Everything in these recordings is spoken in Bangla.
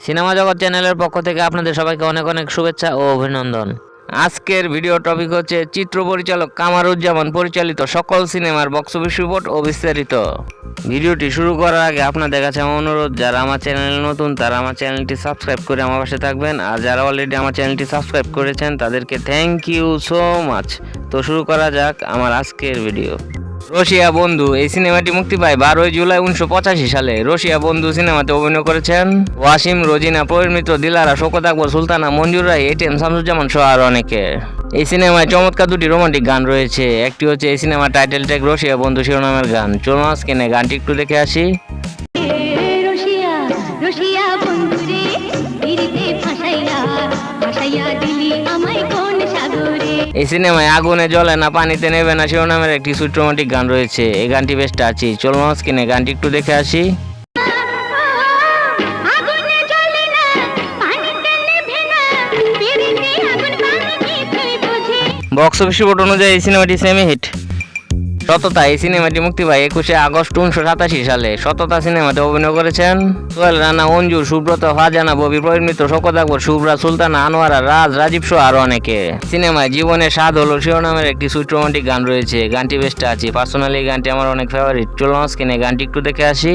সিনেমা জগৎ চ্যানেলের পক্ষ থেকে আপনাদের সবাইকে অনেক অনেক শুভেচ্ছা ও অভিনন্দন। আজকের ভিডিও টপিক হচ্ছে চিত্র পরিচালক কামারুজ্জামান পরিচালিত সকল সিনেমার বক্স অফিস রিপোর্ট ও বিস্তারিত। ভিডিওটি শুরু করার আগে আপনাদের কাছে আমার অনুরোধ, যারা আমার চ্যানেলে নতুন, তারা আমার চ্যানেলটি সাবস্ক্রাইব করে আমার পাশে থাকবেন। আর যারা অলরেডি আমার চ্যানেলটি সাবস্ক্রাইব করেছেন, তাদেরকে থ্যাংক ইউ সো মাচ তো শুরু করা যাক আমার আজকের ভিডিও রশিয়া বন্ধু, এই সিনেমাটি মুক্তি পায় বারোই জুলাই উনিশশো পঁচাশি সালে। রশিয়া বন্ধু সিনেমাতে অভিনয় করেছেন ওয়াসিম, রোজিনা, পরিমিত, দিলারা শোকত আকবর, সুলতানা, মঞ্জুর রায় এটিএম শামসুজ্জামান সহ আর অনেকে। এই সিনেমায় চমৎকার দুটি রোমান্টিক গান রয়েছে। একটি হচ্ছে এই সিনেমার টাইটেল ট্যাগ রশিয়া বন্ধু শিরোনামের গান। চলুন আজকে কেনে গানটি একটু দেখে আসি। এই সিনেমায় আগুনে জলে না পানিতে নেবে না শিরোনামের একটি সুট্রোমেটিক গান রয়েছে। এই গানটি বেশ টাচি। চলুন আজকে কিনে গানটি একটু দেখে আসি। বক্স অফিস রিপোর্ট অনুযায়ী এই সিনেমাটি সেমি হিট সততা, এই সিনেমাটি মুক্তি পায় একুশে আগস্ট উনিশশো সাতাশি সালে। সততা সিনেমাতে অভিনয় করেছেন সোহেল রানা অঞ্জু সুব্রত ফাজানা ববি প্রবীণ মিত্র শোকত আকবর, শুভ্রা, সুলতানা, আনোয়ারা রাজ, রাজীব সহ আরও অনেকে। সিনেমায় জীবনের স্বাদ হলো শিরোনামের একটি সুইট রোমান্টিক গান রয়েছে। গানটি বেস্ট আছে পার্সোনালি গানটি আমার অনেক ফেভারিট চলুন স্ক্রিনে গানটি একটু দেখে আসি।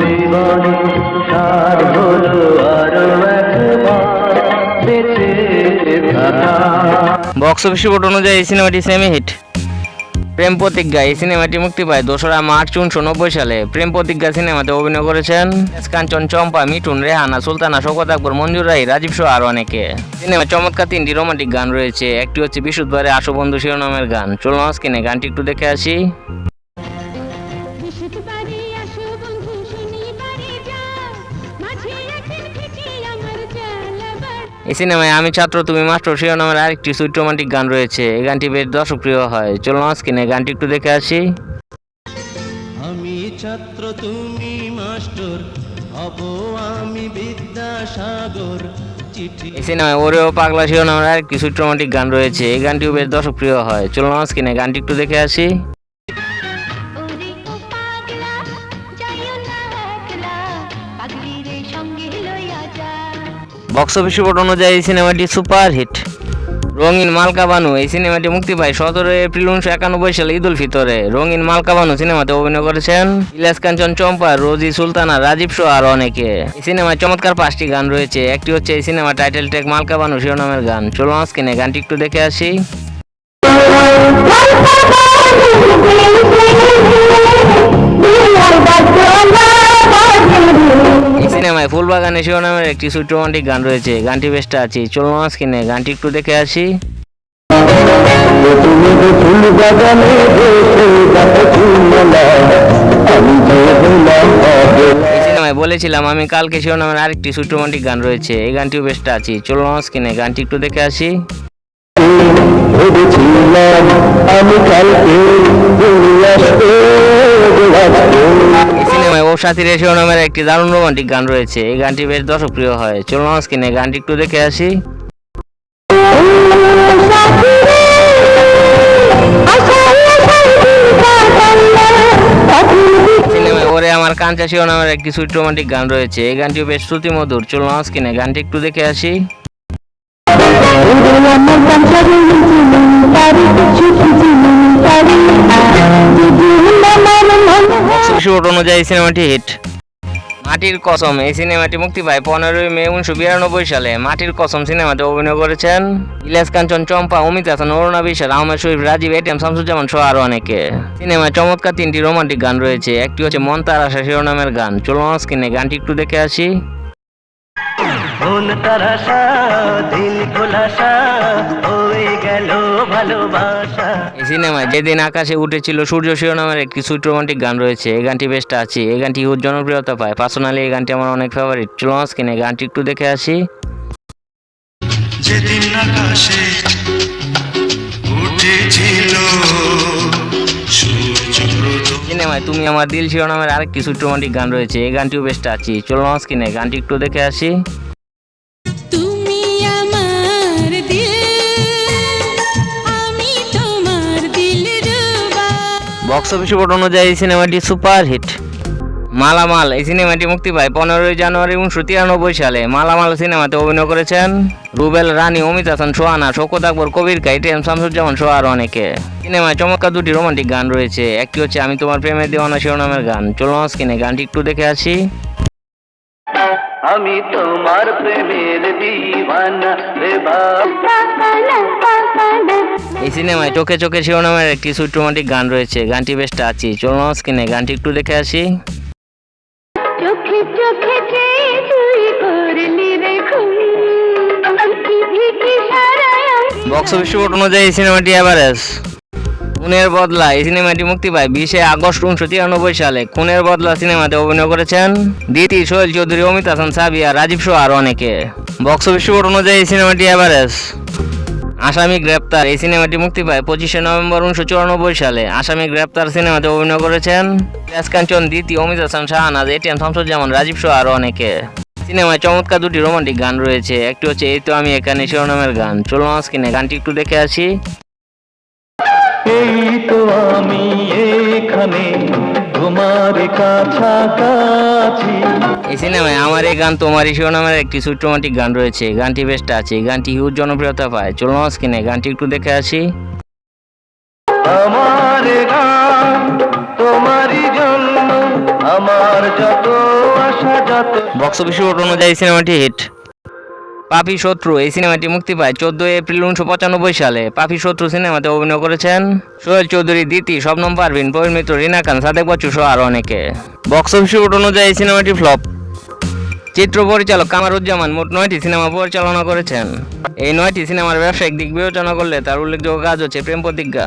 জীবনে বক্স অফিস রিপোর্ট অনুযায়ী সিনেমাটি সেমি হিট প্রেম প্রতিজ্ঞা এই সিনেমাটি মুক্তি পায় দোসরা মার্চ উনিশশো নব্বই সালে। প্রেম প্রতিজ্ঞা সিনেমাতে অভিনয় করেছেন কাঞ্চন চম্পা, মিঠুন রেহানা, সুলতানা শোকত আকবর, মঞ্জুর রাই রাজীব সহ আরও অনেকে। সিনেমা চমৎকার তিনটি রোমান্টিক গান রয়েছে। একটি হচ্ছে বিশুদ্ধবারে আশু বন্ধু শিরোনামের গান। চলুন স্ক্রিনে গানটি একটু দেখে আসি। এই সিনেমায় আমি ছাত্র তুমি মাস্টার শিরোনামের আরেকটি সুইট রোমান্টিক গান রয়েছে। এই গানটি বেশ দর্শকপ্রিয় হয়। চলুন স্ক্রিনে গানটি একটু দেখে আসি। আমি ছাত্র তুমি মাস্টার হব আমি বিদ্যাসাগর চিঠি এই সিনেমায় ওরেও পাগলা শিরোনামের আরেকটি সুইট রোমান্টিক গান রয়েছে। এই গানটিও বেশ দর্শকপ্রিয় হয়। চলুন স্ক্রিনে গানটি একটু দেখে আসি। ওরে ও পাগলা বক্স অফিস রিপোর্ট অনুযায়ী এই সিনেমাটি সুপার হিট রঙিন মালকা বানু, এই সিনেমাটি মুক্তি পায় সতেরো এপ্রিল উনিশশো একানব্বই সালে ঈদ উল ফিতরে। রঙিন মালকা বানু সিনেমাতে অভিনয় করেছেন ইলাস কাঞ্চন চম্পা, রোজি সুলতানা, রাজীব শো আর অনেকে। এই সিনেমায় চমৎকার পাঁচটি গান রয়েছে। একটি হচ্ছে এই সিনেমা টাইটেল ট্যাগ মালকা বানু শিরোনামের গান। চলুন স্ক্রিনে গানটি একটু দেখে আসি। ফুলবাগানে শিরোনামের একটি সুইট রোমান্টিক গান রয়েছে। গানটি বেশটা আছে চলুন স্ক্রিনে গানটি একটু দেখে আসি। বলেছিলাম আমি, কালকে শিরোনামের আরেকটি সুইট রোমান্টিক গান রয়েছে। এই গানটিও বেশটা আছে চলুন স্ক্রিনে গানটি একটু দেখে আসি। আমি কালকে ঘুরে আসব আজকে এই সিনেমায় ও সাথীর শিরোনামের একটি দারুণ রোমান্টিক গান রয়েছে। এই গানটি বেশ দর্শকপ্রিয় হয়। চলুন স্ক্রিনে গানটি একটু দেখে আসি। ওরে আমার কাঞ্চা শিরোনামের একটি সুইট রোমান্টিক গান রয়েছে। এই গানটিও বেশ শ্রুতি মধুর চলুন স্ক্রিনে গানটি একটু দেখে আসি। বক্স রিপোর্ট অনুযায়ী সিনেমাটি হিট। মাটির কসম, এই সিনেমাটি মুক্তি পায় পনেরোই মে উনিশশো বিরানব্বই সালে। মাটির কসম সিনেমাতে অভিনয় করেছেন ইলিয়াস কাঞ্চন চম্পা, অমিত হাসান, অরুণা বিশ্বাস, আহমেদ শরীফ, রাজীব, এটিএম শামসুজ্জামান সহ আরও অনেকে। সিনেমায় চমৎকার তিনটি রোমান্টিক গান রয়েছে। একটি হচ্ছে মন তার আশা শিরোনামের গান। চলুন স্ক্রিনে গানটি একটু দেখে আসি। মন তারাশা দিল খোলাসা হয়ে গেল ভালোবাসা। এই সিনেমায় যেদিন আকাশে উঠেছিল সূর্য শিরোনামের একটি সুইট রোমান্টিক গান রয়েছে এই গানটি বেশটা আছে এই গানটি খুব জনপ্রিয়তা পায়। পার্সোনালি এই গানটি আমার অনেক ফেভারিট চলুন কিনে গানটি একটু দেখে আসি। যেদিন আকাশে উঠেছিল সিনেমায় তুমি আমার দিল শিরোনামের আরেকটি সুইট রোমান্টিক গান রয়েছে এই গানটিও বেস্ট আছে চলুন স্ক্রিনে গানটি একটু দেখে আসি। বক্স অফিস রিপোর্ট অনুযায়ী সিনেমাটি সুপারহিট মালামাল, এই সিনেমাটি মুক্তি পায় পনেরোই জানুয়ারি উনিশশো তিরানব্বই সালে। মালামাল সিনেমাতে অভিনয় করেছেন রুবেল, রানী, অমিত হাসান, সোহানা শোকত আকবর, কবির কাই এম শামসুজ্জামান, সোহা আর অনেকে। সিনেমায় চমৎকার দুটি রোমান্টিক গান রয়েছে। একটি হচ্ছে আমি তোমার প্রেমের দেওয়ানা শিরোনামের গান। চলো আজকে গানটি একটু দেখে আসি। আমি তোমার প্রেমের দিওয়ানা রে এই সিনেমায় চোখে চোখে শিরোনামের একটি সুইট রোমান্টিক গান রয়েছে। গানটি বেশ টাচি। চলো স্ক্রিনে গানটি একটু দেখে আসি। চোখে চোখে বক্স অফিস রিপোর্ট অনুযায়ী এই সিনেমাটি এভারেজ খুনের বদলা এই সিনেমাটি মুক্তি পায় বিশে আগস্ট উনিশশো তিরানব্বই সালে। খুনের বদলা সিনেমাতে অভিনয় করেছেন দিতি সোহেল চৌধুরী অমিত হাসান সাবিয়া, রাজীব সহ আরও অনেকে। বক্স অফিস অনুযায়ী সিনেমাটি এভারেজ আসামি গ্রেপ্তার, এই সিনেমাটি মুক্তি পায় পঁচিশে নভেম্বর উনিশশো চুরানব্বই সালে। আসামি গ্রেপ্তার সিনেমাতে অভিনয় করেছেন কাঞ্চন দিতি অমিত হাসান, শাহানাজ এটিএম শামসুজ্জামান, রাজীব সহ আরও অনেকে। সিনেমায় চমৎকার দুটি রোমান্টিক গান রয়েছে। একটি হচ্ছে, এই তো আমি এখানে শিরোনামের গান। চলো স্ক্রিনে গানটি একটু দেখে আসি। এই তো আমি এখানে তোমার কাছাকাছি। এই সিনেমায় আমার এই গান তোমারই শিরোনামের একটি সুইট রোমান্টিক গান রয়েছে। গানটি বেশ আছে গানটি হিউজ জনপ্রিয়তা পায়। চলো স্ক্রিনে গানটি একটু দেখে আসি। আমার গান তোমারই জন্য আমার যত আশা যত বক্স অফিস অনুযায়ী সিনেমাটি হিট পাপি শত্রু, এই সিনেমাটি মুক্তি পায় চোদ্দই এপ্রিল উনিশশো পঁচানব্বই সালে। পাপি শত্রু সিনেমাতে অভিনয় করেছেন সোহেল চৌধুরী, দিতি শবনম পারভিন পরিমিত্র রিনা খান, সাদেক বচ্চু সহ আরও অনেকে। বক্স অফিস রিপোর্ট অনুযায়ী এই সিনেমাটি ফ্লপ। চিত্র পরিচালক কামারুজ্জামান মোট নয়টি সিনেমা পরিচালনা করেছেন। এই নয়টি সিনেমার ব্যবসায়িক দিক বিবেচনা করলে তার উল্লেখযোগ্য কাজ হচ্ছে প্রেম প্রতিজ্ঞা।